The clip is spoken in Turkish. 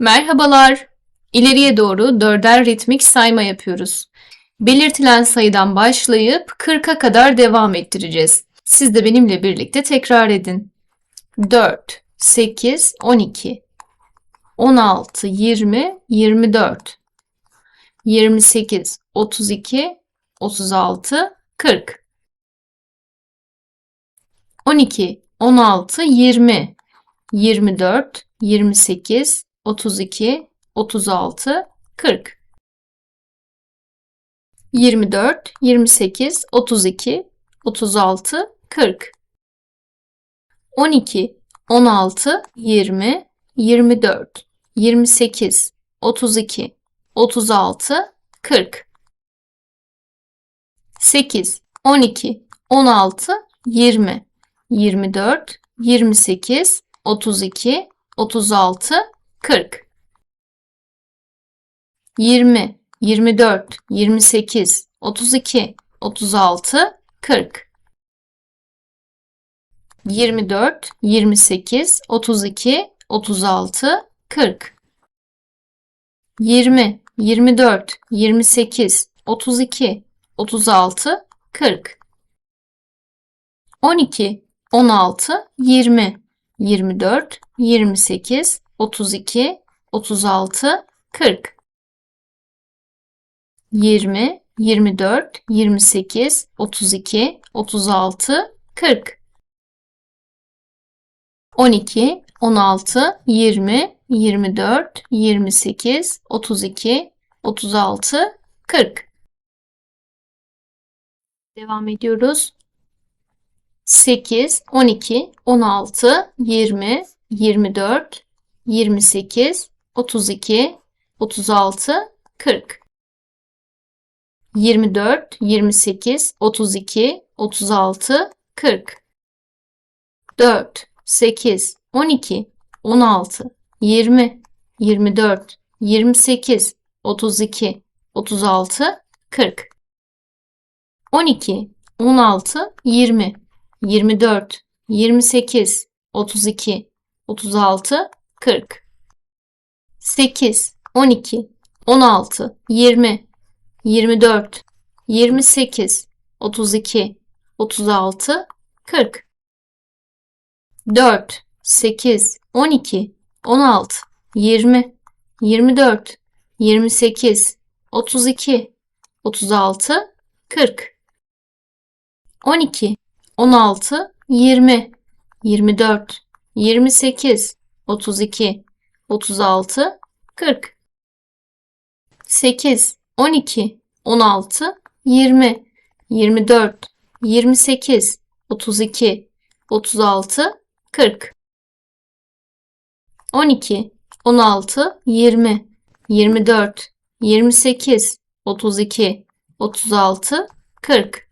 Merhabalar. İleriye doğru dörder ritmik sayma yapıyoruz. Belirtilen sayıdan başlayıp 40'a kadar devam ettireceğiz. Siz de benimle birlikte tekrar edin. 4, 8, 12, 16, 20, 24, 28, 32, 36, 40, 12, 16, 20, 24, 28, 32, 36, 40. 24, 28, 32, 36, 40. 12, 16, 20, 24, 28, 32, 36, 40. 8, 12, 16, 20, 24, 28, 32, 36, 40. 20, 24, 28, 32, 36, 40. 24, 28, 32, 36, 40. 20, 24, 28, 32, 36, 40. 12, 16, 20, 24, 28, 32, 36, 40. 20, 24, 28, 32, 36, 40. 12, 16, 20, 24, 28, 32, 36, 40. Devam ediyoruz. 8, 12, 16, 20, 24, 28, 32, 36, 40. 24, 28, 32, 36, 40. 4, 8, 12, 16, 20, 24, 28, 32, 36, 40. 12, 16, 20, 24, 28, 32, 36, 40. 8, 12, 16, 20, 24, 28, 32, 36, 40. 4, 8, 12, 16, 20, 24, 28, 32, 36, 40. 12, 16, 20, 24, 28, 32, 36, 40. 8, 12, 16, 20, 24, 28, 32, 36, 40. 12, 16, 20, 24, 28, 32, 36, 40.